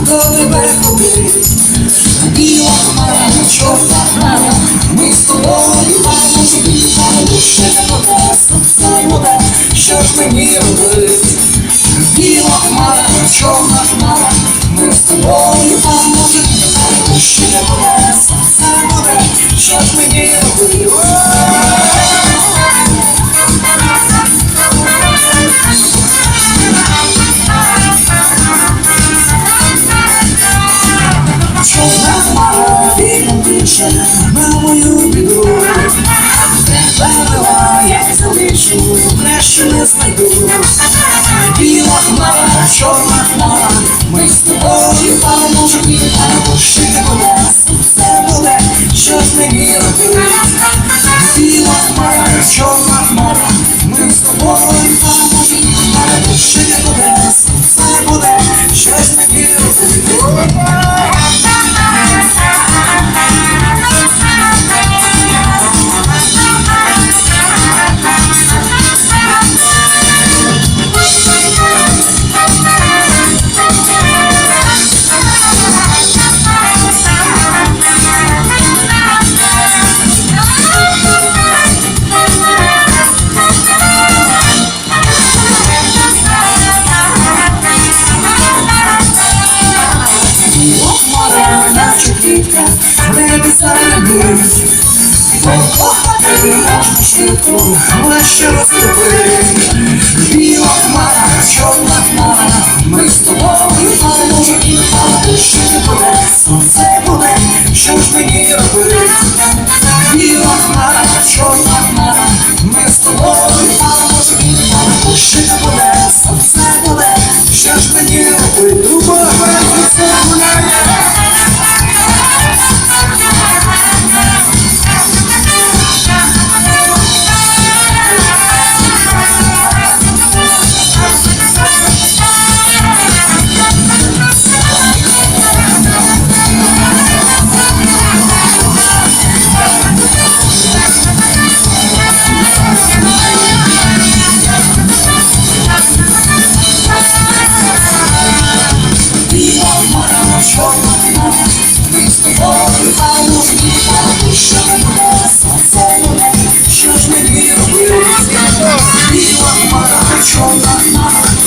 До тебе ходить, біла чорна ми з тобою маємо собі, але що ж мені робити? мою біду Перевела я залишу, краще не знайду Біла хмара, чорна хмара. Christmas. Що це буде? Що буде? Що ж мені?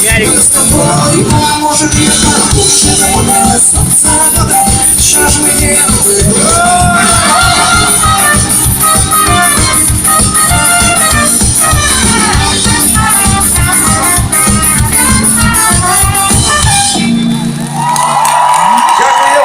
Я Мы с тобой, может, я